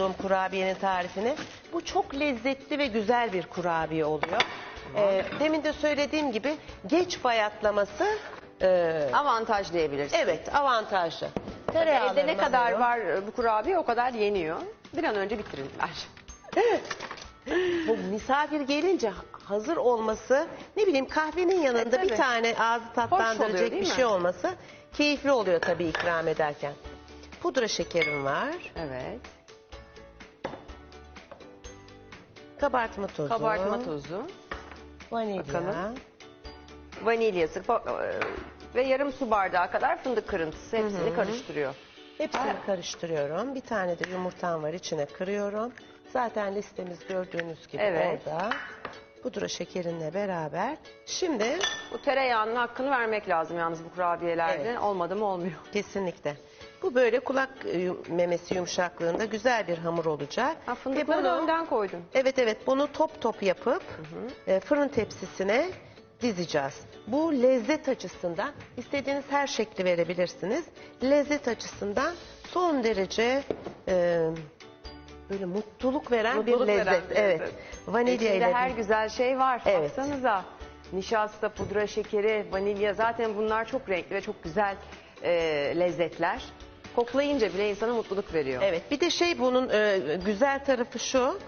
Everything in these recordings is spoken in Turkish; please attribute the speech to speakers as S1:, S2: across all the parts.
S1: tuttuğum kurabiyenin tarifini. Bu çok lezzetli ve güzel bir kurabiye oluyor. Ee, demin de söylediğim gibi geç bayatlaması e,
S2: Avantaj diyebiliriz.
S1: evet avantajlı.
S2: Evde ne kadar
S1: alıyorum.
S2: var e, bu kurabiye o kadar yeniyor. Bir an önce bitirirler.
S1: Bu misafir gelince hazır olması ne bileyim kahvenin yanında
S2: E,
S1: bir
S2: tabii.
S1: tane ağzı
S2: oluyor,
S1: tatlandıracak
S2: değil
S1: bir
S2: mi?
S1: şey olması keyifli oluyor tabii ikram ederken. Pudra şekerim var.
S2: Evet.
S1: Kabartma tozu.
S2: Kabartma tozu,
S1: Vanilya.
S2: Bakalım. vanilyası pa- e, ve yarım su bardağı kadar fındık kırıntısı hepsini karıştırıyor.
S1: Hepsini karıştırıyorum. Bir tane de yumurtam var içine kırıyorum. Zaten listemiz gördüğünüz gibi
S2: Evet.
S1: orada. Pudra şekerinle beraber. Şimdi
S2: Bu tereyağının hakkını vermek lazım yalnız bu kurabiyelerde.
S1: Evet.
S2: Olmadı mı olmuyor.
S1: kesinlikle. Bu böyle kulak e, memesi yumuşaklığında güzel bir hamur olacak.
S2: Ha,
S1: Ve
S2: fındıkları da
S1: bunu-
S2: önden koydun.
S1: Evet evet bunu top top yapıp e, fırın tepsisine dizeceğiz. Bu lezzet açısından istediğiniz her şekli verebilirsiniz. Lezzet açısından son derece e, böyle mutluluk veren
S2: Mutluluk
S1: bir
S2: veren
S1: lezzet.
S2: bir
S1: evet.
S2: lezzet.
S1: Vanilya
S2: İçinde
S1: ile
S2: her güzel şey var.
S1: Evet.
S2: Baksanıza. Nişasta, pudra şekeri, vanilya zaten bunlar çok renkli ve çok güzel e, lezzetler. Koklayınca bile insana mutluluk veriyor.
S1: Evet bir de şey bunun e, güzel tarafı şu.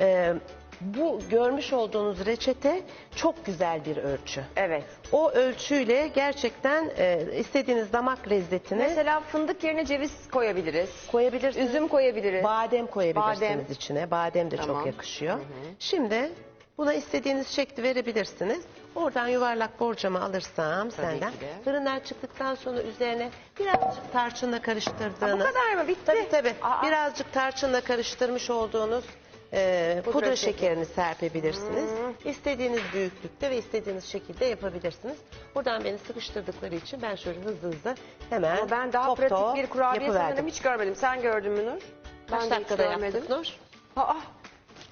S1: e, bu görmüş olduğunuz reçete çok güzel bir ölçü.
S2: Evet.
S1: O ölçüyle gerçekten e, istediğiniz damak lezzetini
S2: Mesela fındık yerine ceviz koyabiliriz.
S1: koyabilirsiniz.
S2: Üzüm koyabiliriz.
S1: Badem koyabilirsiniz
S2: Badem.
S1: içine. Badem de
S2: Tamam.
S1: çok yakışıyor. Şimdi buna istediğiniz şekli verebilirsiniz. Oradan yuvarlak borcamı alırsam senden.
S2: ki de.
S1: Fırından çıktıktan sonra üzerine birazcık tarçınla karıştırdığınız.
S2: Bu kadar mı? Bitti.
S1: Tabii tabii.
S2: Aa.
S1: Birazcık tarçınla karıştırmış olduğunuz e, pudra,
S2: Pudra
S1: şekerini serpebilirsiniz. İstediğiniz büyüklükte ve istediğiniz şekilde yapabilirsiniz. Buradan beni sıkıştırdıkları için ben şöyle hızlı hızlı hemen
S2: Ama ben daha
S1: top
S2: pratik
S1: top
S2: bir kurabiye
S1: yapıverdim.
S2: sanırım hiç görmedim. Sen gördün mü Nur?
S1: Kaç
S2: ben de hiç
S1: dakikada
S2: görmedim.
S1: yaptık Nur?
S2: Aa,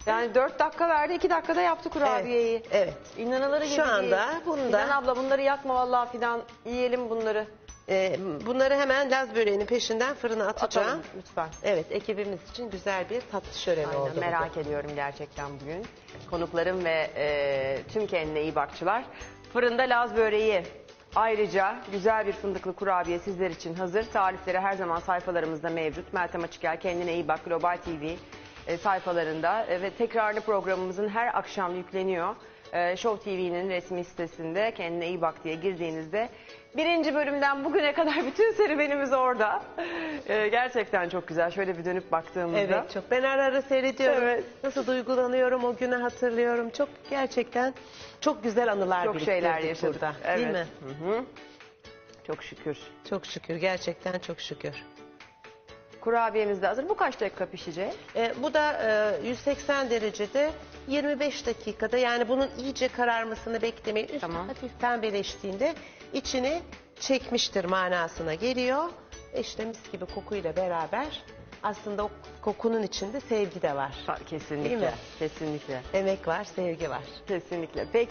S2: yani dört dakika verdi, iki dakikada yaptı kurabiyeyi.
S1: Evet, evet.
S2: İnanılır gibi
S1: Şu anda
S2: değil.
S1: bunda-
S2: Fidan abla bunları yakma vallahi Fidan. Yiyelim bunları.
S1: Ee, bunları hemen Laz böreğinin peşinden fırına atacağım.
S2: Atalım lütfen.
S1: Evet ekibimiz için güzel bir tatlı şöleni
S2: Aynen,
S1: oldu.
S2: merak ediyorum gerçekten bugün. Konuklarım ve e, tüm kendine iyi bakçılar. Fırında Laz böreği. Ayrıca güzel bir fındıklı kurabiye sizler için hazır. Tarifleri her zaman sayfalarımızda mevcut. Meltem Açıkel kendine iyi bak Global TV e, sayfalarında E, ve tekrarlı programımızın her akşam yükleniyor. E, Show TV'nin resmi sitesinde kendine iyi bak diye girdiğinizde birinci bölümden bugüne kadar bütün serüvenimiz orada. E, gerçekten çok güzel. Şöyle bir dönüp baktığımızda.
S1: Evet çok. Ben ara ara seyrediyorum.
S2: Evet.
S1: Nasıl duygulanıyorum o günü hatırlıyorum. Çok gerçekten çok güzel anılar
S2: Çok şeyler
S1: biriktirdik
S2: yaşadık.
S1: burada.
S2: Evet.
S1: Değil mi?
S2: Hı hı. Çok şükür.
S1: Çok şükür gerçekten çok şükür.
S2: Kurabiyemiz de hazır. Bu kaç dakika pişecek?
S1: Ee, bu da e, 180 derecede 25 dakikada yani bunun iyice kararmasını beklemeyin. Üstü
S2: Tamam.
S1: hafif pembeleştiğinde içini çekmiştir manasına geliyor. İşte mis gibi kokuyla beraber aslında o kokunun içinde sevgi de var.
S2: Kesinlikle.
S1: Değil mi?
S2: Kesinlikle.
S1: Emek var, sevgi var.
S2: Kesinlikle. Peki.